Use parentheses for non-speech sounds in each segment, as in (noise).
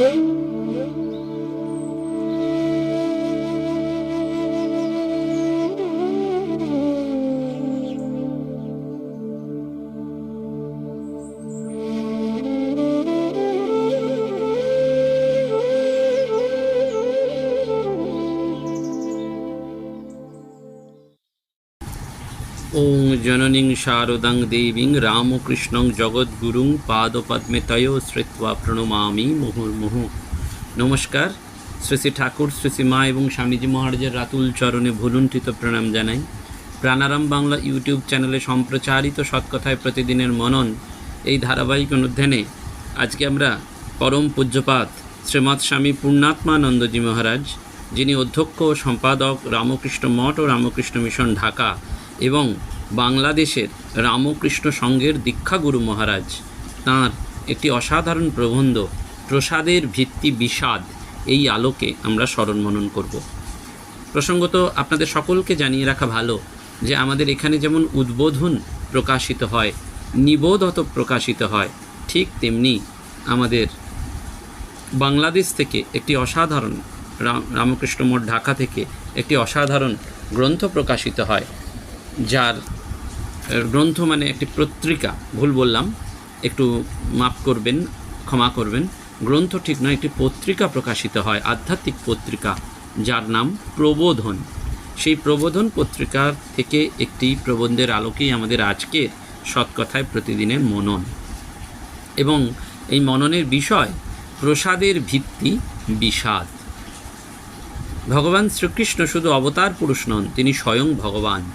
ওং জননীং শারদাং দেবীং রামকৃষ্ণং জগদ্গুরুং পাদপদ্মে তয় শ্রিত্বা প্রণমামি মুহুর্মুহু নমস্কার শ্রী শ্রী ঠাকুর শ্রী শ্রী মা এবং স্বামীজি মহারাজের রাতুল চরণে ভুলুণ্ঠিত প্রণাম জানাই প্রাণারাম বাংলা ইউটিউব চ্যানেলে সম্প্রচারিত সৎকথায় প্রতিদিনের মনন এই ধারাবাহিক অনুধ্যানে আজকে আমরা পরম পূজ্যপাত শ্রীমৎ স্বামী পূর্ণাত্মানন্দজি মহারাজ, যিনি অধ্যক্ষ ও সম্পাদক রামকৃষ্ণ মঠ ও রামকৃষ্ণ মিশন ঢাকা এবং বাংলাদেশের রামকৃষ্ণ সংঘের দীক্ষাগুরু মহারাজ। তাঁর একটি অসাধারণ প্রবন্ধ, প্রসাদের ভিত্তি বিষাদ, এই আলোকে আমরা স্মরণ মনন করব। প্রসঙ্গত, আপনাদের সকলকে জানিয়ে রাখা ভালো যে আমাদের এখানে যেমন উদ্বোধন প্রকাশিত হয়, নিবোধত প্রকাশিত হয়, ঠিক তেমনি আমাদের বাংলাদেশ থেকে একটি অসাধারণ রামকৃষ্ণ মঠ ঢাকা থেকে একটি অসাধারণ গ্রন্থ প্রকাশিত হয়, যার গ্রন্থ মানে একটি পত্রিকা, ভুল বললাম, একটু মাপ করবেন, ক্ষমা করবেন। গ্রন্থ ঠিক নয়, একটি পত্রিকা প্রকাশিত হয়, আধ্যাত্মিক পত্রিকা, যার নাম প্রবোধন। সেই প্রবোধন পত্রিকার থেকে একটি প্রবন্ধের আলোকেই আমাদের আজকের সৎকথায় প্রতিদিনের মনন। এবং এই মননের বিষয় প্রসাদের ভিত্তি বিষাদ। ভগবান শ্রীকৃষ্ণ শুধু অবতার পুরুষ নন, তিনি স্বয়ং ভগবান।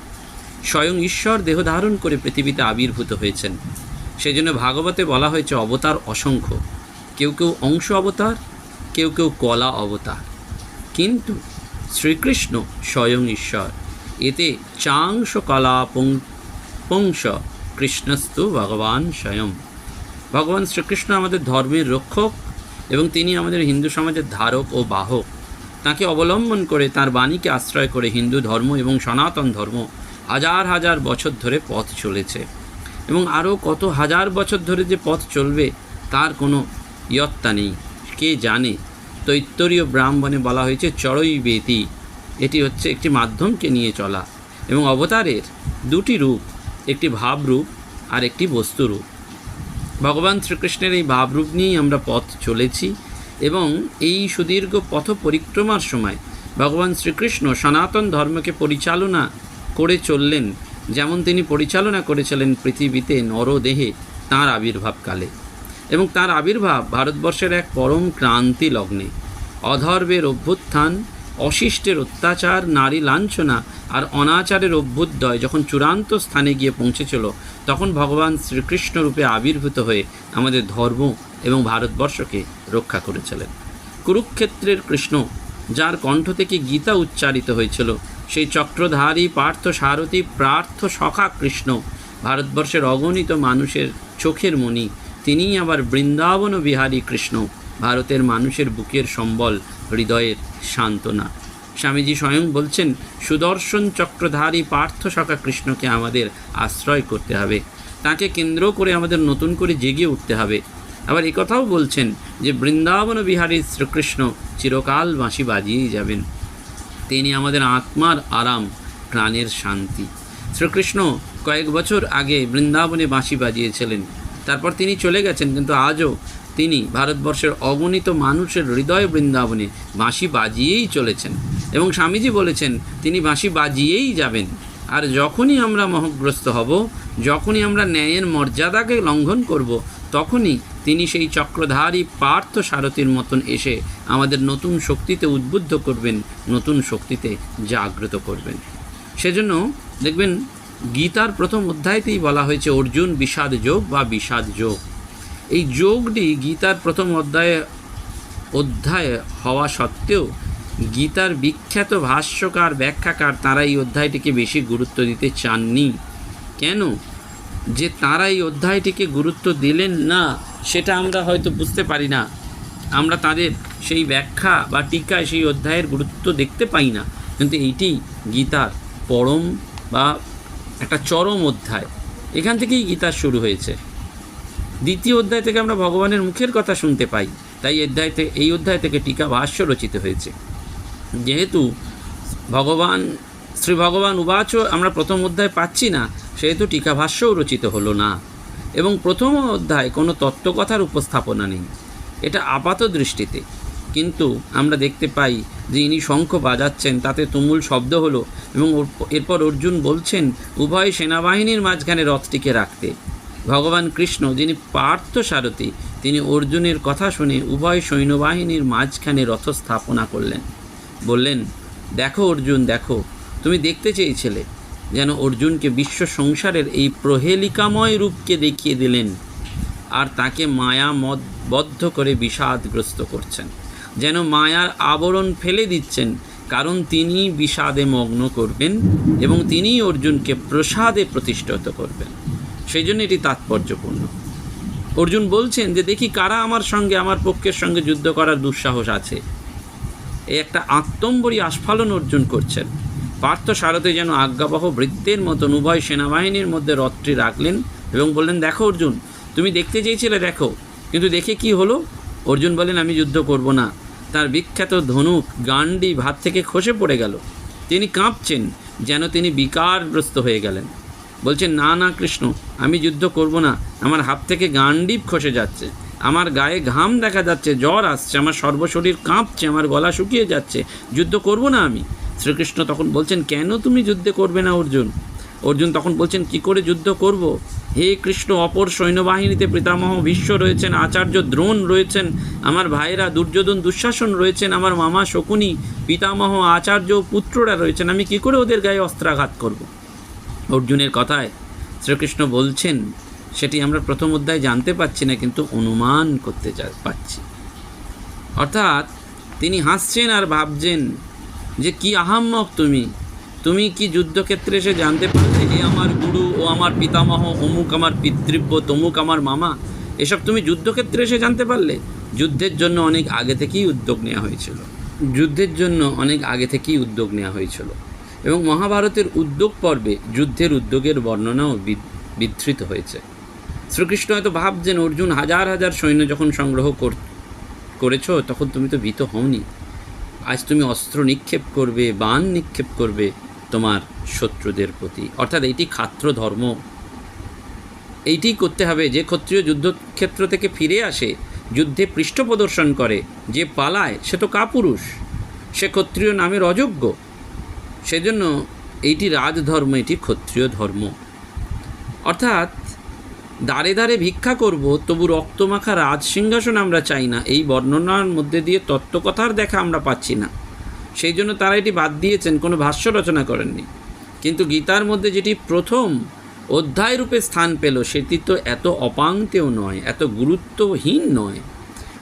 স্বয়ং ঈশ্বর দেহ ধারণ করে পৃথিবীতে আবির্ভূত হয়েছেন। সেই জন্য ভাগবতে বলা হয়েছে অবতার অসংখ্য। কেউ কেউ অংশ অবতার, কেউ কেউ কলা অবতার। কিন্তু শ্রীকৃষ্ণ স্বয়ং ঈশ্বর, এতে চাংশ কলা পংশ কৃষ্ণস্তু ভগবান স্বয়ং। ভগবান শ্রীকৃষ্ণ আমাদের ধর্মের রক্ষক এবং তিনি আমাদের হিন্দু সমাজের ধারক ও বাহক। তাকে অবলম্বন করে তার বাণীকে আশ্রয় করে হিন্দু ধর্ম এবং সনাতন ধর্ম হাজার হাজার বছর ধরে পথ চলেছে এবং আরও কত হাজার বছর ধরে যে পথ চলবে তার কোনো ইয়ত্তা নেই। কে জানে? তৈত্তরীয় ব্রাহ্মণে বলা হয়েছে, চড়ই বেতি। এটি হচ্ছে একটি মাধ্যমকে নিয়ে চলা এবং অবতারের দুটি রূপ, একটি ভাবরূপ আর একটি বস্তুরূপ। ভগবান শ্রীকৃষ্ণের এই ভাবরূপ নিয়েই আমরা পথ চলেছি এবং এই সুদীর্ঘ পথ পরিক্রমার সময় ভগবান শ্রীকৃষ্ণ সনাতন ধর্মকে পরিচালনা চললেন, যেমন তিনি পরিচালনা করেছিলেন পৃথিবীতে নরদেহে তাঁর আবির্ভাবকালে। এবং তার আবির্ভাব ভারতবর্ষের এক পরম ক্রান্তি লগ্নে। অধর্বের অভ্যুত্থান, অশিষ্টের অত্যাচার, নারী লাঞ্ছনা আর অনাচারের অভ্যুদয় যখন চূড়ান্ত স্থানে গিয়ে পৌঁছেছিল, তখন ভগবান শ্রীকৃষ্ণ রূপে আবির্ভূত হয়ে আমাদের ধর্ম এবং ভারতবর্ষকে রক্ষা করেছিলেন। কুরুক্ষেত্রের কৃষ্ণ, যার কণ্ঠ থেকে গীতা উচ্চারিত হয়েছিল সেই চক্রধারী, পার্থ সারথী, প্রার্থ সখা কৃষ্ণ, ভারতবর্ষের অগণিত মানুষের চোখের মণি। তিনিই আবার বৃন্দাবন বিহারী কৃষ্ণ, ভারতের মানুষের বুকের সম্বল, হৃদয়ের সান্ত্বনা। স্বামীজি স্বয়ং বলছেন, সুদর্শন চক্রধারী, পার্থ সখা কৃষ্ণকে আমাদের আশ্রয় করতে হবে। তাকে কেন্দ্র করে আমাদের নতুন করে জেগে উঠতে হবে। আবার কথাও বলছেন যে, বৃন্দাবন বিহারী শ্রীকৃষ্ণ চিরকাল বাঁশি বাজিয়েই যাবেন। তিনি আমাদের আত্মার আরাম, প্রাণের শান্তি। শ্রীকৃষ্ণ কয়েক বছর আগে বৃন্দাবনে বাঁশি বাজিয়েছিলেন। তারপর তিনি চলে গেছেন, কিন্তু আজও তিনি ভারতবর্ষের অগণিত মানুষের হৃদয় বৃন্দাবনে বাঁশি বাজিয়েই চলেছেন। এবং স্বামীজি বলেছেন, তিনি বাঁশি বাজিয়েই যাবেন। আর যখনই আমরা মোহগ্রস্ত হব, যখনই আমরা ন্যায়ের মর্যাদাকে লঙ্ঘন করব, তখনই তিনি সেই চক্রধারী পার্থ সারথীর মতন এসে আমাদের নতুন শক্তিতে উদ্বুদ্ধ করবেন নতুন শক্তিতে জাগ্রত করবেন। সেজন্য দেখবেন গীতার প্রথম অধ্যায়তেই বলা হয়েছে, অর্জুন বিষাদ যোগ বা বিষাদ যোগ। এই যোগটি গীতার প্রথম অধ্যায়ে, অধ্যায় হওয়া সত্ত্বেও গীতার বিখ্যাত ভাষ্যকার, ব্যাখ্যাকার তারা এই অধ্যায়টিকে বেশি গুরুত্ব দিতে চাননি। কেন? যে তারা এই অধ্যায়টিকে গুরুত্ব দিলেন না, সেটা আমরা হয়তো বুঝতে পারি না। আমরা তাদের সেই ব্যাখ্যা বা টিকায় সেই অধ্যায়ের গুরুত্ব দেখতে পাই না। কিন্তু এইটি গীতার পরম বা একটা চরম অধ্যায়। এখান থেকেই গীতা শুরু হয়েছে। দ্বিতীয় অধ্যায় থেকে আমরা ভগবানের মুখের কথা শুনতে পাই। তাই অধ্যায় থেকে এই অধ্যায় থেকে টিকা ভাষ্য রচিত হয়েছে। যেহেতু ভগবান শ্রী ভগবান উবাচ আমরা প্রথম অধ্যায় পাচ্ছি না, সেহেতু টিকা ভাষ্যও রচিত হলো না। এবং প্রথম অধ্যায় কোনো তত্ত্বকথার উপস্থাপনা নেই। এটা আপাত দৃষ্টিতে। কিন্তু আমরা দেখতে পাই যে ইনি শঙ্খ বাজাচ্ছেন, তাতে তুমুল শব্দ হলো এবং এরপর অর্জুন বলছেন, উভয় সেনাবাহিনীর মাঝখানে রথটিকে রাখতে। ভগবান কৃষ্ণ, যিনি পার্থ সারথী, তিনি অর্জুনের কথা শুনে উভয় সৈন্যবাহিনীর মাঝখানে রথ স্থাপনা করলেন। বললেন, দেখো অর্জুন, দেখো, তুমি দেখতে চেয়েছিলে যেন অর্জুনকে বিশ্ব সংসারের এই প্রহেলিকাময় রূপকে দেখিয়ে দিলেন, আর তাকে মায়া বদ্ধ করে বিষাদগ্রস্ত করছেন। যেন মায়ার আবরণ ফেলে দিচ্ছেন, কারণ তিনি বিষাদে মগ্ন করবেন এবং তিনিই অর্জুনকে প্রসাদে প্রতিষ্ঠিত করবেন। সেই জন্য এটি তাৎপর্যপূর্ণ। অর্জুন বলছেন যে, দেখি কারা আমার সঙ্গে, আমার পক্ষের সঙ্গে যুদ্ধ করার দুঃসাহস আছে? এই একটা আত্মম্বরী আস্ফালন অর্জুন করছেন। পার্থ সারথে যেন আজ্ঞাবহ বৃত্তের মতন উভয় সেনাবাহিনীর মধ্যে রথটি রাখলেন এবং বললেন, দেখো অর্জুন, তুমি দেখতে চেয়েছিলে, দেখো, কিন্তু দেখে কি হলো? অর্জুন বলেন আমি যুদ্ধ করব না। তার বিখ্যাত ধনুক গান্ডি ভাত থেকে খসে পড়ে গেল। তিনি কাঁপছেন যেন তিনি বিকারগ্রস্ত হয়ে গেলেন। বলছেন, না না, কৃষ্ণ, আমি যুদ্ধ করব না। আমার হাত থেকে গান্ডিপ খসে যাচ্ছে। আমার গায়ে ঘাম দেখা যাচ্ছে, জ্বর আসছে, আমার সর্বশরীর কাঁপছে, আমার গলা শুকিয়ে যাচ্ছে। যুদ্ধ করব না আমি? শ্রীকৃষ্ণ তখন বলছেন, কেন তুমি যুদ্ধে করবে না, অর্জুন? অর্জুন তখন বলছেন, কি করে যুদ্ধ করব? হে কৃষ্ণ, অপর সৈন্যবাহিনীতে পিতামহ ভীষ্ম রয়েছেন, আচার্য দ্রোণ রয়েছেন, আমার ভাইরা দুর্যোধন দুঃশাসন রয়েছেন, আমার মামা শকুনি, পিতামহ, আচার্য পুত্ররা রয়েছেন, আমি কি করে ওদের গায়ে অস্ত্রাঘাত করব? অর্জুনের কথায় শ্রীকৃষ্ণ বলছেন, সেটি আমরা প্রথম অধ্যায় জানতে পাচ্ছি না, কিন্তু অনুমান করতে পাচ্ছি। অর্থাৎ তিনি হাসছেন আর ভাবছেন যে, কি আহাম্মক তুমি? তুমি কি যুদ্ধক্ষেত্রে এসে জানতে পারলে এ আমার গুরু ও আমার পিতামহ, অমুক আমার পিতৃব্য, তমুক আমার মামা, এসব তুমি যুদ্ধক্ষেত্রে এসে জানতে পারলে? যুদ্ধের জন্য অনেক আগে থেকেই উদ্যোগ নেওয়া হয়েছিল। যুদ্ধের জন্য অনেক আগে থেকেই উদ্যোগ নেওয়া হয়েছিল। এবং মহাভারতের উদ্যোগ পর্বে যুদ্ধের উদ্যোগের বর্ণনাও বিধৃত হয়েছে। শ্রীকৃষ্ণ হয়তো ভাবছেন, অর্জুন, হাজার হাজার সৈন্য যখন সংগ্রহ কর- করেছ, তখন তুমি তো ভীত হওনি। আজ তুমি অস্ত্র নিক্ষেপ করবে, বান নিক্ষেপ করবে তোমার শত্রুদের প্রতি। অর্থাৎ এইটি খাত্র ধর্ম। এইটি করতে হবে যে ক্ষত্রিয় যুদ্ধক্ষেত্র থেকে ফিরে আসে, যুদ্ধে পৃষ্ঠ প্রদর্শন করে, যে পালায় সে তো কাপুরুষ, সে ক্ষত্রিয় নামের অযোগ্য। সেজন্য এইটি রাজধর্ম, এটি ক্ষত্রিয় ধর্ম। অর্থাৎ দাঁড়ে দাঁড়ে ভিক্ষা করব, তবু রক্তমাখা রাজ সিংহাসন আমরা চাই না, এই বর্ণনার মধ্যে দিয়ে তত্ত্বকথার দেখা আমরা পাচ্ছি না। সেই জন্য তারা এটি বাদ দিয়েছেন, কোনো ভাষ্য রচনা করেননি। কিন্তু গীতার মধ্যে যেটি প্রথম অধ্যায় রূপে স্থান পেল, সেটি তো এত অপাঙ্ক্তেও নয়, এত গুরুত্বহীন নয়।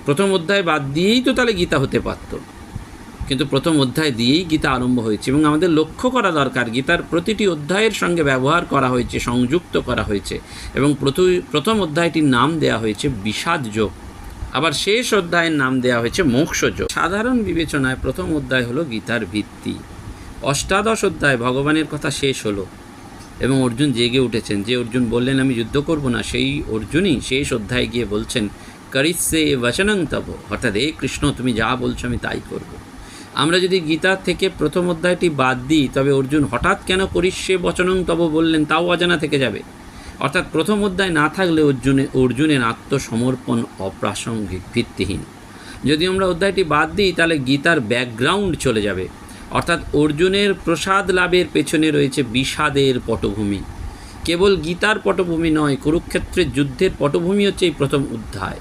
প্রথম অধ্যায় বাদ দিয়েই তো তাহলে গীতা হতে পারতো। কিন্তু প্রথম অধ্যায় দিয়েই গীতা আরম্ভ হয়েছে এবং আমাদের লক্ষ্য করা দরকার, গীতার প্রতিটি অধ্যায়ের সঙ্গে ব্যবহার করা হয়েছে, সংযুক্ত করা হয়েছে এবং প্রথম- অধ্যায়টির নাম দেওয়া হয়েছে বিষাদ যোগ আবার শেষ অধ্যায়ের নাম দেওয়া হয়েছে মোক্ষ যোগ সাধারণ বিবেচনায় প্রথম অধ্যায় হলো গীতার ভিত্তি। অষ্টাদশ অধ্যায় ভগবানের কথা শেষ হলো এবং অর্জুন জেগে উঠেছেন। যে অর্জুন বললেন, আমি যুদ্ধ করব না। সেই অর্জুনই শেষ অধ্যায়ে গিয়ে বলছেন করিসে বচনং তব। অর্থাৎ এ কৃষ্ণ, তুমি যা বলছো আমি তাই করব। আমরা যদি গীতা থেকে প্রথম অধ্যায়টি বাদ দিই, তবে অর্জুন হঠাৎ কেন করিষ্যে বচনং তব বললেন, তাও অজানা থেকে যাবে। অর্থাৎ প্রথম অধ্যায় না থাকলে অর্জুনে অর্জুনের আত্মসমর্পণ অপ্রাসঙ্গিক, ভিত্তিহীন। যদি আমরা অধ্যায়টি বাদ দিই, তাহলে গীতার ব্যাকগ্রাউন্ড চলে যাবে। অর্থাৎ অর্জুনের প্রসাদ লাভের পেছনে রয়েছে বিষাদের পটভূমি। কেবল গীতার পটভূমি নয়, কুরুক্ষেত্রের যুদ্ধের পটভূমি হচ্ছে এই প্রথম অধ্যায়।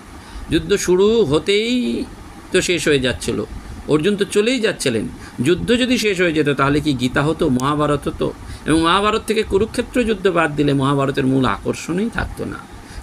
যুদ্ধ শুরু হতেই তো শেষ হয়ে যাচ্ছিল। অর্জুন তো চলেই যাচ্ছিলেন। যুদ্ধ যদি শেষ হয়ে যেত, তাহলে কি গীতা হতো, মহাভারত হতো? এবং মহাভারত থেকে কুরুক্ষেত্র যুদ্ধ বাদ দিলে মহাভারতের মূল আকর্ষণই থাকতো না।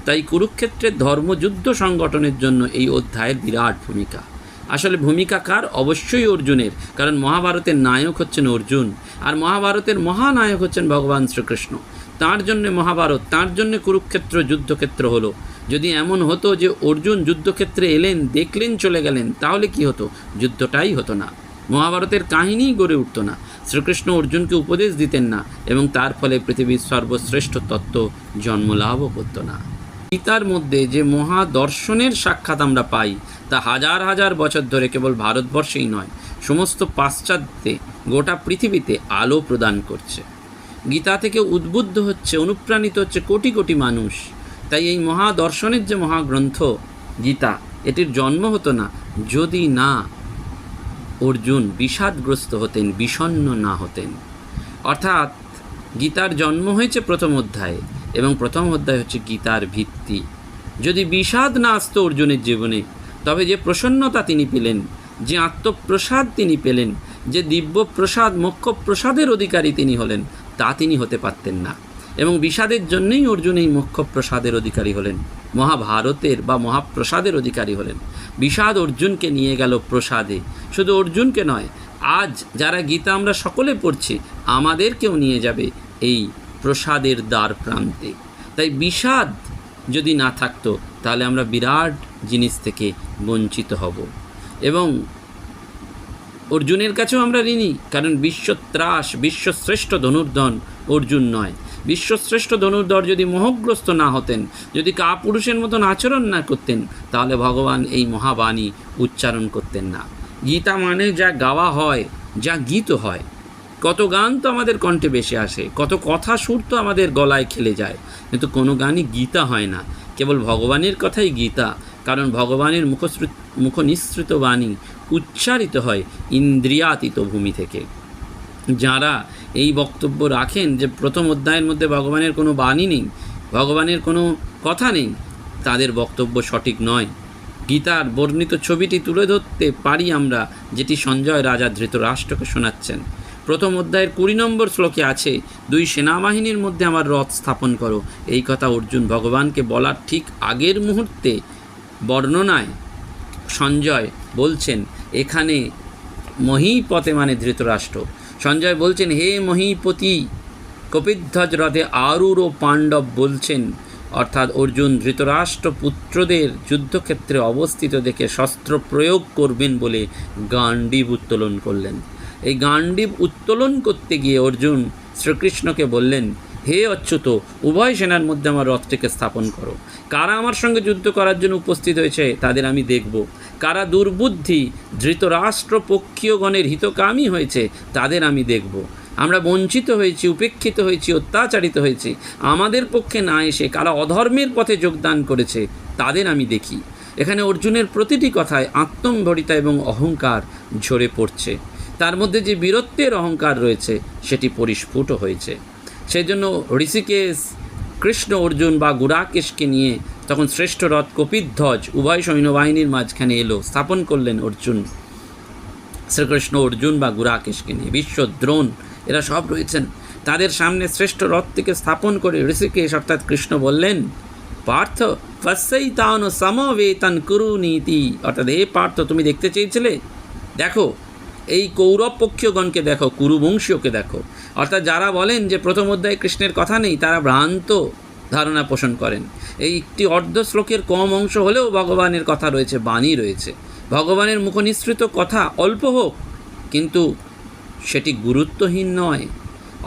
তাই কুরুক্ষেত্রের ধর্মযুদ্ধ সংগঠনের জন্য এই অধ্যায়ের বিরাট ভূমিকা। আসলে ভূমিকা কার? অবশ্যই অর্জুনের, কারণ মহাভারতের নায়ক হচ্ছেন অর্জুন, আর মহাভারতের মহানায়ক হচ্ছেন ভগবান শ্রীকৃষ্ণ। তার জন্য মহাভারত, তার জন্য কুরুক্ষেত্র যুদ্ধক্ষেত্র হলো যদি এমন হতো যে অর্জুন যুদ্ধক্ষেত্রে এলেন, দেখলেন, চলে গেলেন, তাহলে কি হতো? যুদ্ধটাই হতো না। মহাভারতের কাহিনীই গড়ে উঠতো না। শ্রীকৃষ্ণ অর্জুনকে উপদেশ দিতেন না এবং তার ফলে পৃথিবীর সর্বশ্রেষ্ঠ তত্ত্ব জন্মলাভও করতো না। গীতার মধ্যে যে মহাদর্শনের সাক্ষাৎ আমরা পাই, তা হাজার হাজার বছর ধরে কেবল ভারতবর্ষেই নয়, সমস্ত পাশ্চাত্যে, গোটা পৃথিবীতে আলো প্রদান করছে। গীতা থেকে উদ্বুদ্ধ হচ্ছে, অনুপ্রাণিত হচ্ছে কোটি কোটি মানুষ। তাই এই মহাদর্শনের যে মহাগ্রন্থ গীতা, এটির জন্ম হতো না যদি না অর্জুন বিষাদগ্রস্ত হতেন, বিষণ্ণ না হতেন। অর্থাৎ গীতার জন্ম হয়েছে প্রথম অধ্যায়ে এবং প্রথম অধ্যায় হচ্ছে গীতার ভিত্তি। যদি বিষাদ না আসতো অর্জুনের জীবনে, তবে যে প্রসন্নতা তিনি পেলেন, যে আত্মপ্রসাদ তিনি পেলেন, যে দিব্য প্রসাদ মোক্ষ প্রসাদের অধিকারী তিনি হলেন, তা তিনি হতে পারতেন না। এবং বিষাদের জন্যই অর্জুন এই মোক্ষ প্রসাদের অধিকারী হলেন। মহাভারতের বা মহাপ্রসাদের অধিকারী হলেন। বিষাদ অর্জুনকে নিয়ে গেল প্রসাদে। শুধু অর্জুনকে নয়, আজ যারা গীতা আমরা সকলে পড়ছি, আমাদেরকেও নিয়ে যাবে এই প্রসাদের দ্বার প্রান্তে। তাই বিষাদ যদি না থাকতো, তাহলে আমরা বিরাট জিনিস থেকে বঞ্চিত হব। এবং অর্জুনের কাছেও আমরা ঋণী, কারণ বিশ্বত্রাস, বিশ্বশ্রেষ্ঠ ধনুর্ধন অর্জুন নয়। বিশ্বশ্রেষ্ঠ ধনুর্ধর যদি মোহগ্রস্ত না হতেন, যদি কাপুরুষের মতন আচরণ না করতেন, তাহলে ভগবান এই মহাবাণী উচ্চারণ করতেন না। গীতা মানে যা গাওয়া হয়, যা গীত হয়। কত গান তো আমাদের কণ্ঠে বেশি আসে, কত কথা সুর তো আমাদের গলায় খেলে যায়, কিন্তু কোনো গানই গীতা হয় না। কেবল ভগবানের কথাই গীতা, কারণ ভগবানের মুখশ্রুত মুখনিসৃত বাণী উচ্চারিত হয় ইন্দ্রিয়াতীত ভূমি থেকে। যারা এই বক্তব্য রাখেন যে প্রথম অধ্যায়ের মধ্যে ভগবানের কোনো বাণী নেই, ভগবানের কোনো কথা নেই, তাদের বক্তব্য সঠিক নয়। গীতার বর্ণিত ছবিটি তুলে ধরতে পারি আমরা, যেটি সঞ্জয় রাজা ধৃতরাষ্ট্রকে শোনাচ্ছেন। প্রথম অধ্যায়ের কুড়ি নম্বর শ্লোকে আছে, দুই সেনাবাহিনীর মধ্যে আমার রথ স্থাপন করো। এই কথা অর্জুন ভগবানকে বলার ঠিক আগের মুহূর্তে বর্ণনায় সঞ্জয় বলছেন, এখানে মহীপতে মানে ধৃতরাষ্ট্র। সঞ্জয় বলছেন, হে মহিপতি, কপিধ্বজ রথে আরুর ও পাণ্ডব বলছেন, অর্থাৎ অর্জুন ধৃতরাষ্ট্র পুত্রদের যুদ্ধক্ষেত্রে অবস্থিত দেখে শস্ত্র প্রয়োগ করবেন বলে গান্ডীব উত্তোলন করলেন। এই গান্ডীব উত্তোলন করতে গিয়ে অর্জুন শ্রীকৃষ্ণকে বললেন হে অচ্যুত, উভয় সেনার মধ্যে আমার রথটিকে স্থাপন করো। কারা আমার সঙ্গে যুদ্ধ করার জন্য উপস্থিত হয়েছে, তাদের আমি দেখব। কারা দুর্বুদ্ধি, ধৃতরাষ্ট্র পক্ষীয়গণের হিতকামী হয়েছে, তাদের আমি দেখব। আমরা বঞ্চিত হয়েছি, উপেক্ষিত হয়েছি, অত্যাচারিত হয়েছি। আমাদের পক্ষে না এসে কারা অধর্মের পথে যোগদান করেছে, তাদের আমি দেখি। এখানে অর্জুনের প্রতিটি কথায় আত্মম্ভরিতা এবং অহংকার ঝরে পড়ছে। তার মধ্যে যে বীরত্বের অহংকার রয়েছে, সেটি পরিস্ফুট হয়েছে। সেই জন্য ঋষিকেশ, কৃষ্ণ অর্জুন বা গুড়াকেশকে নিয়ে তখন শ্রেষ্ঠ রথ কপিধ্বজ উভয় সৈন্যবাহিনীর মাঝখানে এলো, স্থাপন করলেন অর্জুন। শ্রীকৃষ্ণ অর্জুন বা গুড়াকেশকে নিয়ে, বিশ্ব দ্রোণ, এরা সব রয়েছেন। তাদের সামনে শ্রেষ্ঠ রথটিকে স্থাপন করে ঋষিকেশ অর্থাৎ কৃষ্ণ বললেন, পার্থ ফসই তান সমবেতন কুরু নীতি। অর্থাৎ, হে পার্থ, তুমি দেখতে চেয়েছিলে? দেখো, এই কৌরব পক্ষীয়গণকে দেখো, কুরুবংশীয়কে দেখো। অর্থাৎ যারা বলেন যে প্রথম অধ্যায়ে কৃষ্ণের কথা নেই, তারা ভ্রান্ত ধারণা পোষণ করেন। এই একটি অর্ধ শ্লোকের কম অংশ হলেও ভগবানের কথা রয়েছে, বাণী রয়েছে। ভগবানের মুখনিসৃত কথা অল্প হোক, কিন্তু সেটি গুরুত্বহীন নয়।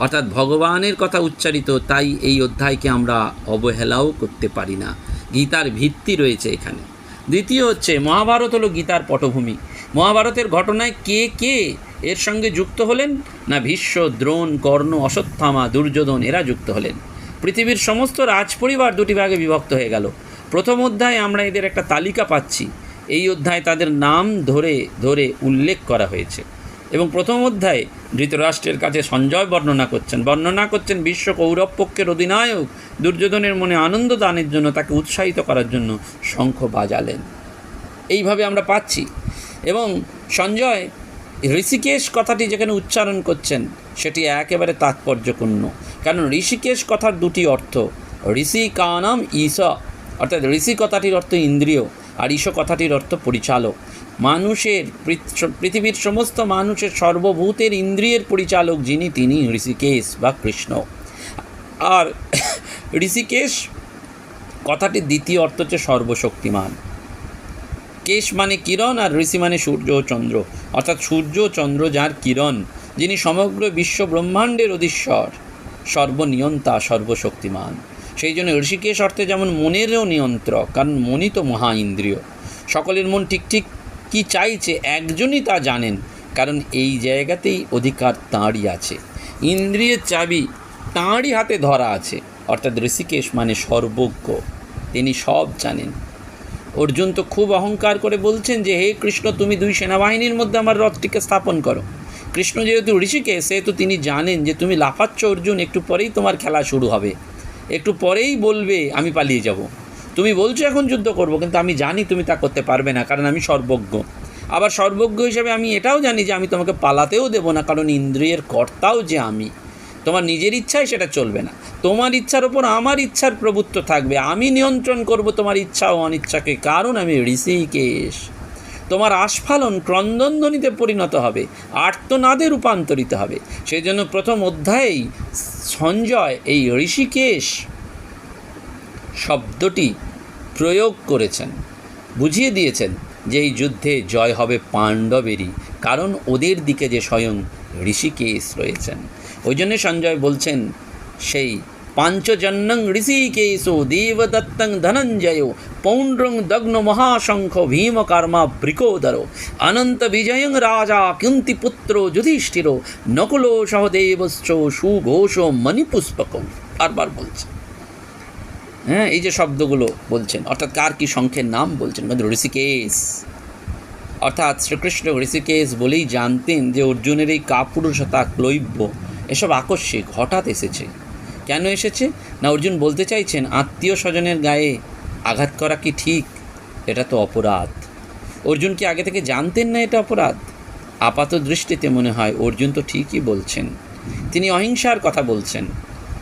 অর্থাৎ ভগবানের কথা উচ্চারিত, তাই এই অধ্যায়কে আমরা অবহেলাও করতে পারি না। গীতার ভিত্তি রয়েছে এখানে। দ্বিতীয় হচ্ছে, মহাভারত হলো গীতার পটভূমি। মহাভারতের ঘটনায় কে কে এর সঙ্গে যুক্ত হলেন না ভীষ্ম, দ্রোণ, কর্ণ, অশ্বত্থামা, দুর্যোধন, এরা যুক্ত হলেন। পৃথিবীর সমস্ত রাজপরিবার দুটি ভাগে বিভক্ত হয়ে গেল। প্রথম অধ্যায়ে আমরা এদের একটা তালিকা পাচ্ছি। এই অধ্যায়ে তাদের নাম ধরে ধরে উল্লেখ করা হয়েছে। এবং প্রথম অধ্যায়ে ধৃতরাষ্ট্রের কাছে সঞ্জয় বর্ণনা করছেন। বর্ণনা করছেন বিশ্ব কৌরব পক্ষের অধিনায়ক। দুর্যোধনের মনে আনন্দ দানের জন্য তাকে উৎসাহিত করার জন্য শঙ্খ বাজালেন। এইভাবে আমরা পাচ্ছি। এবং সঞ্জয় ঋষিকেশ কথাটি যেখানে উচ্চারণ করছেন, সেটি একেবারে তাৎপর্যপূর্ণ। কারণ ঋষিকেশ কথার দুটি অর্থ, ঋষি কানাম ঈশ, অর্থাৎ ঋষি কথাটির অর্থ ইন্দ্রিয়, আর ঈশ কথাটির অর্থ পরিচালক। মানুষের পৃথিবীর সমস্ত মানুষের সর্বভূতের ইন্দ্রিয়ের পরিচালক যিনি, তিনি ঋষিকেশ বা কৃষ্ণ। আর (coughs) ঋষিকেশ কথাটির দ্বিতীয় অর্থ হচ্ছে সর্বশক্তিমান। কেশ মানে কিরণ আর ঋষি মানে সূর্য ও চন্দ্র। অর্থাৎ সূর্য চন্দ্র যার কিরণ, যিনি সমগ্র বিশ্ব ব্রহ্মাণ্ডের অধীশ্বর। সর্বনিয়ন্তা, সর্বশক্তিমান। সেই জন্য ঋষিকেশ অর্থে যেমন মনেরও নিয়ন্ত্রক, কারণ মনই তো মহা ইন্দ্রিয়। সকলের মন ঠিক ঠিক কী চাইছে একজনই তা জানেন, কারণ এই জায়গাতেই অধিকার তাঁরই আছে। ইন্দ্রিয়ের চাবি তাঁরই হাতে ধরা আছে। অর্থাৎ ঋষিকেশ মানে সর্বজ্ঞ, তিনি সব জানেন। অর্জুন তো খুব অহংকার করে বলছেন যে, হে কৃষ্ণ, তুমি দুই সেনাবাহিনীর মধ্যে আমার রথটিকে স্থাপন করো। কৃষ্ণ যেহেতু ঋষিকে সেহেতু তিনি জানেন যে, তুমি লাফাচ্ছ অর্জুন, একটু পরেই তোমার খেলা শুরু হবে। একটু পরেই বলবে, আমি পালিয়ে যাব। তুমি বলছো এখন যুদ্ধ করব, কিন্তু আমি জানি তুমি তা করতে পারবে না, কারণ আমি সর্বজ্ঞ। আবার সর্বজ্ঞ হিসেবে আমি এটাও জানি যে, আমি তোমাকে পালাতেও দেবো না, কারণ ইন্দ্রিয়ের কর্তাও যে আমি। তোমার নিজের ইচ্ছায় সেটা চলবে না। তোমার ইচ্ছার ওপর আমার ইচ্ছার প্রভুত্ব থাকবে। আমি নিয়ন্ত্রণ করব তোমার ইচ্ছা ও অনিচ্ছাকে, কারণ আমি ঋষিকেশ। তোমার আস্ফালন ক্রন্দনধ্বনিতে পরিণত হবে, আর্তনাদে রূপান্তরিত হবে। সেই জন্য প্রথম অধ্যায়েই সঞ্জয়, এই ঋষিকেশ শব্দটি প্রয়োগ করেছেন। বুঝিয়ে দিয়েছেন যে এই যুদ্ধে জয় হবে পাণ্ডবেরই, কারণ ওদের দিকে যে স্বয়ং ঋষিকেশ রয়েছেন। ওই জন্যে সঞ্জয় বলছেন, সেই পাঞ্চজন্যং ঋষিকেশ দেবদত্তং ধনঞ্জয়, পৌণ্ড্রং দগ্ন মহাশঙ্খ ভীমকর্মা বৃকোদর অনন্ত বিজয়ং রাজা কুন্তিপুত্র যুধিষ্ঠির, নকুলো সহদেবশ্চ সুঘোষ মণিপুষ্পক। বারবার বলছে। হ্যাঁ এই যে শব্দগুলো বলছেন, অর্থাৎ কার কি শঙ্খের নাম বলছেন? মানে ঋষিকেশ। অর্থাৎ শ্রীকৃষ্ণ ঋষিকেশ বলেই জানতেন যে অর্জুনের এই কাপুরুষতা ক্লৈব্য, এসব আকস্মিক হঠাৎ এসেছে। কেন এসেছে? না অর্জুন বলতে চাইছেন, আত্মীয় স্বজনের গায়ে আঘাত করা কি ঠিক? এটা তো অপরাধ। অর্জুন কি আগে থেকে জানতেন না এটা অপরাধ? আপাত দৃষ্টিতে মনে হয় অর্জুন তো ঠিকই বলছেন। তিনি অহিংসার কথা বলছেন,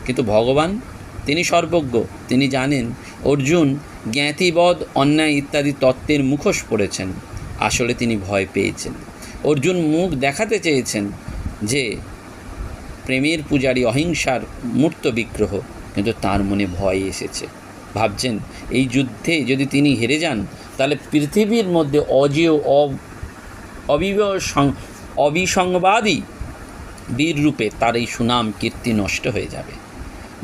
কিন্তু ভগবান, তিনি সর্বজ্ঞ, তিনি জানেন অর্জুন জ্ঞাতিবধ, অন্যায় ইত্যাদি তত্ত্বের মুখোশ পড়েছেন। আসলে তিনি ভয় পেয়েছেন। অর্জুন মুখ দেখাতে চেয়েছেন যে প্রেমের পূজারী অহিংসার মূর্ত বিগ্রহ। কিন্তু তার মনে ভয় এসেছে। ভাবছেন, এই যুদ্ধে যদি তিনি হেরে যান, তাহলে পৃথিবীর মধ্যে অজেয় অবিব অবিসংবাদী বীর রূপে তার এই সুনাম কীর্তি নষ্ট হয়ে যাবে।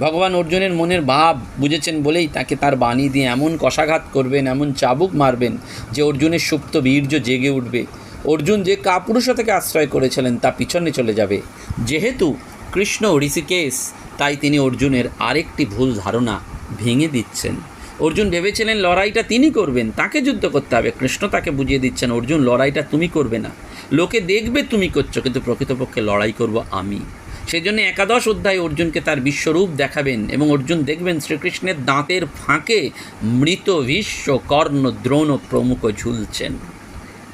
ভগবান অর্জুনের মনের ভাব বুঝেছেন বলেই তাকে তার বাণী দিয়ে এমন কষাঘাত করবেন, এমন চাবুক মারবেন যে অর্জুনের সুপ্ত বীর্য জেগে উঠবে। অর্জুন যে কাপুরুষতাকে আশ্রয় করেছিলেন তা পিছনে চলে যাবে। যেহেতু কৃষ্ণ ঋষিকেশ, তাই তিনি অর্জুনের আরেকটি ভুল ধারণা ভেঙে দিচ্ছেন। অর্জুন ভেবেছিলেন লড়াইটা তিনি করবেন, তাকে যুদ্ধ করতে হবে। কৃষ্ণ তাকে বুঝিয়ে দিচ্ছেন, অর্জুন, লড়াইটা তুমি করবে না। লোকে দেখবে তুমি করছ, কিন্তু প্রকৃতপক্ষে লড়াই করব আমি। সেই জন্য একাদশ অধ্যায় অর্জুনকে তার বিশ্বরূপ দেখাবেন এবং অর্জুন দেখবেন শ্রীকৃষ্ণের দাঁতের ফাঁকে মৃত ভীষ্ম কর্ণ দ্রোণ প্রমুখ ঝুলছেন।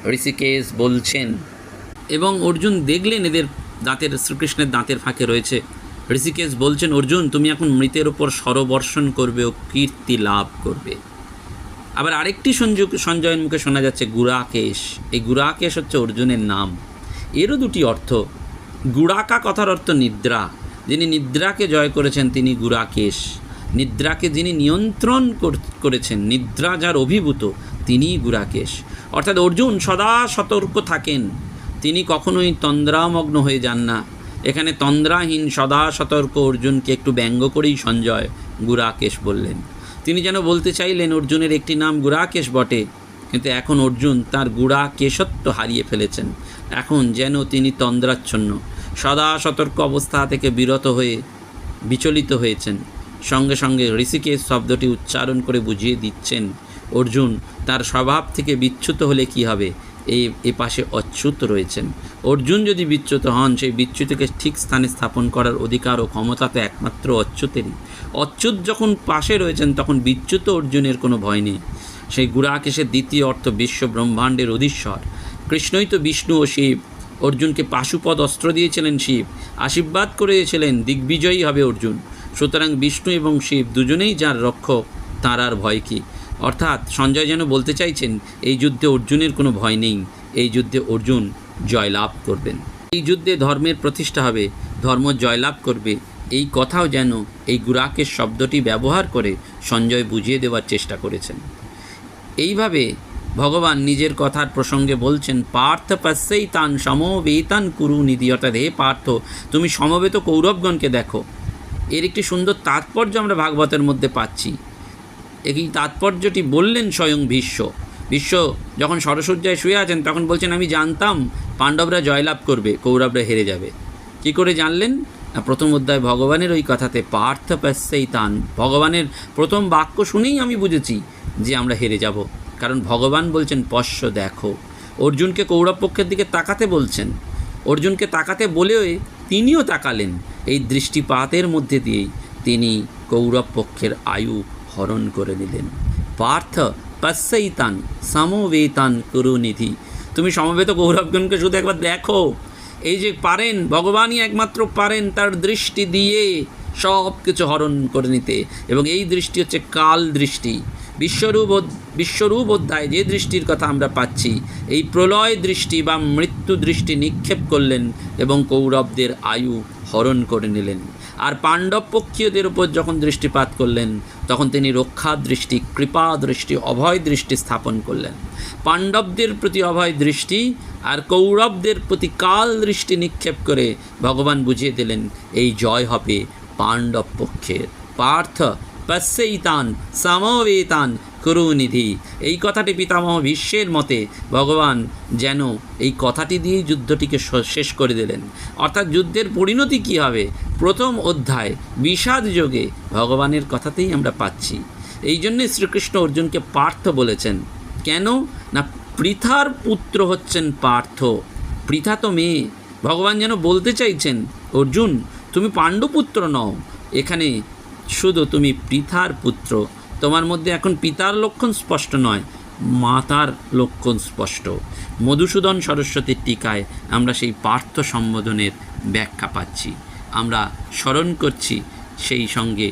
ঋষিকেশ বলছেন। এবং অর্জুন দেখলেন এদের দাঁতের, শ্রীকৃষ্ণের দাঁতের ফাঁকে রয়েছে। ঋষিকেশ বলছেন, অর্জুন, তুমি এখন মৃতের ওপর সরবর্ষণ করবে ও কীর্তি লাভ করবে। আবার আরেকটি সঞ্যোগ সঞ্জয়ের মুখে শোনা যাচ্ছে, গুড়াকেশ। এই গুড়াকেশ হচ্ছে অর্জুনের নাম। এরও দুটি অর্থ। গুড়াকা কথার অর্থ নিদ্রা। যিনি নিদ্রাকে জয় করেছেন, তিনি গুড়াকেশ। নিদ্রাকে যিনি নিয়ন্ত্রণ কর- করেছেন, নিদ্রা যার অভিভূত, তিনিই গুড়াকেশ। অর্থাৎ অর্জুন সদা সতর্ক থাকেন। তিনি কখনোই তন্দ্রামগ্ন হয়ে যান না। এখানে তন্দ্রাহীন সদা সতর্ক অর্জুনকে একটু ব্যঙ্গ করেই সঞ্জয় গুড়াকেশ বললেন। তিনি যেন বলতে চাইলেন, অর্জুনের একটি নাম গুড়াকেশ বটে। কিন্তু এখন অর্জুন তার গুড়া কেশত্ব হারিয়ে ফেলেছেন। এখন যেন তিনি তন্দ্রাচ্ছন্ন, সদা সতর্ক অবস্থা থেকে বিরত হয়ে বিচলিত হয়েছেন। সঙ্গে সঙ্গে ঋষিকেশ শব্দটি উচ্চারণ করে বুঝিয়ে দিচ্ছেন, অর্জুন তার স্বভাব থেকে বিচ্যুত হলে কি হবে? এই এ পাশে অচ্যুত রয়েছেন। অর্জুন যদি বিচ্যুত হন, সেই বিচ্যুতকে ঠিক স্থানে স্থাপন করার অধিকার ও ক্ষমতা তো একমাত্র অচ্যুতেরই। অচ্যুত যখন পাশে রয়েছেন, তখন বিচ্যুত অর্জুনের কোনো ভয় নেই। সেই গুড়াকেশের দ্বিতীয় অর্থ বিশ্ব ব্রহ্মাণ্ডের অধীশ্বর। কৃষ্ণই তো বিষ্ণু ও শিব। অর্জুনকে পাশুপদ অস্ত্র দিয়েছিলেন শিব। আশীর্বাদ করেছিলেন, দিগ্বিজয়ী হবে অর্জুন। সুতরাং বিষ্ণু এবং শিব দুজনেই যার রক্ষক, তাঁর আর ভয় কী? অর্থাৎ সঞ্জয় যেন বলতে চাইছেন, এই যুদ্ধে অর্জুনের কোনো ভয় নেই, এই যুদ্ধে অর্জুন জয়লাভ করবেন। এই যুদ্ধে ধর্মের প্রতিষ্ঠা হবে, ধর্ম জয়লাভ করবে, এই কথাও যেন এই গুরাকের শব্দটি ব্যবহার করে সঞ্জয় বুঝিয়ে দেওয়ার চেষ্টা করেছেন। এইভাবে ভগবান নিজের কথার প্রসঙ্গে বলছেন, পার্থ পাশ্যেই তান সমবেতান কুরু নিধি। অর্থাৎ, হে পার্থ, তুমি সমবেত কৌরবগণকে দেখো। এর একটি সুন্দর তাৎপর্য আমরা ভাগবতের মধ্যে পাচ্ছি। এই তাৎপর্যটি বললেন স্বয়ং ভীষ্ম। বিশ্ব যখন সরসজ্জায় শুয়ে আছেন, তখন বলছেন, আমি জানতাম পাণ্ডবরা জয়লাভ করবে, কৌরবরা হেরে যাবে। কি করে জানলেন? না, প্রথম অধ্যায় ভগবানের ওই কথাতে পার্থ প্যাসেই তান ভগবানের প্রথম বাক্য শুনেই আমি বুঝেছি যে আমরা হেরে যাব। কারণ ভগবান বলছেন, পশ্য, দেখো। অর্জুনকে কৌরব পক্ষের দিকে তাকাতে বলছেন। অর্জুনকে তাকাতে বলেও তিনিও তাকালেন এই দৃষ্টিপাতের মধ্যে দিয়েই। তিনি কৌরব পক্ষের আয়ু হরণ করে নিলেন। পার্থ পশ্যইতান সমবেতান করুনিধি তুমি সমবেত কৌরবগণকে শুধু একবার দেখো। এই যে পারেন, ভগবানই একমাত্র পারেন তার দৃষ্টি দিয়ে সব কিছু হরণ করে নিতে। এবং এই দৃষ্টি হচ্ছে কাল দৃষ্টি। বিশ্বরূপ বিশ্বরূপ অধ্যায় যে দৃষ্টির কথা আমরা পাচ্ছি, এই প্রলয় দৃষ্টি বা মৃত্যু দৃষ্টি নিক্ষেপ করলেন এবং কৌরবদের আয়ু হরণ করে নিলেন। আর পাণ্ডব পক্ষীয়দের উপর যখন দৃষ্টিপাত করলেন, তখন তিনি রক্ষা দৃষ্টি, কৃপা দৃষ্টি, অভয় দৃষ্টি স্থাপন করলেন। পাণ্ডবদের প্রতি অভয় দৃষ্টি আর কৌরবদের প্রতি কাল দৃষ্টি নিক্ষেপ করে ভগবান বুঝিয়ে দিলেন, এই জয় হবে পাণ্ডব পক্ষের পার্থ পশ্যইতান সমবেতান করুনিধি এই কথাটি পিতামহ ভীষ্মের মতে ভগবান যেন এই কথাটি দিয়েই যুদ্ধটিকে শেষ করে দিলেন। অর্থাৎ যুদ্ধের পরিণতি কী হবে? প্রথম অধ্যায়, বিষাদ যোগে ভগবানের কথাতেই আমরা পাচ্ছি। এই জন্যে শ্রীকৃষ্ণ অর্জুনকে পার্থ বলেছেন। কেন? না, পৃথার পুত্র হচ্ছেন পার্থ। পৃথা তো মেয়ে। ভগবান যেন বলতে চাইছেন, অর্জুন, তুমি পাণ্ডুপুত্র নও। এখানে শুধু তুমি পৃথার পুত্র। তোমার মধ্যে এখন পিতার লক্ষণ স্পষ্ট নয়, মাতার লক্ষণ স্পষ্ট। মধুসূদন সরস্বতীর টিকায় আমরা সেই পার্থ সম্বোধনের ব্যাখ্যা পাচ্ছি। আমরা স্মরণ করছি সেই সঙ্গে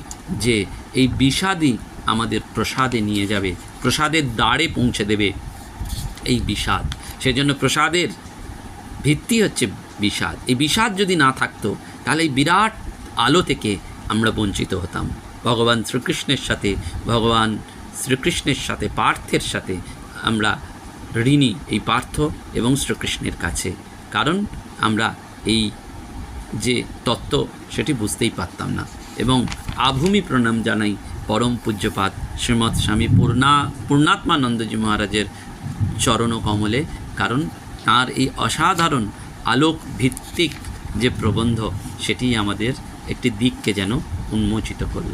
যে এই বিষাদই আমাদের প্রসাদে নিয়ে যাবে, প্রসাদের দ্বারে পৌঁছে দেবে এই বিষাদ। সেজন্য প্রসাদের ভিত্তি হচ্ছে বিষাদ। এই বিষাদ যদি না থাকতো, তাহলে এই বিরাট আলো থেকে আমরা বঞ্চিত হতাম। ভগবান শ্রীকৃষ্ণের সাথে, ভগবান শ্রীকৃষ্ণের সাথে, পার্থের সাথে আমরা ঋণী এই পার্থ এবং শ্রীকৃষ্ণের কাছে। কারণ আমরা এই যে তত্ত্ব, সেটি বুঝতেই পারতাম না। এবং আভূমি প্রণাম জানাই পরম পূজ্যপাত শ্রীমৎ স্বামী পূর্ণা, পূর্ণাত্মানন্দজি মহারাজের চরণ কমলে কারণ তার এই অসাধারণ আলোক ভিত্তিক যে প্রবন্ধ, সেটি আমাদের একটি দিককে যেন উন্মোচিত করল।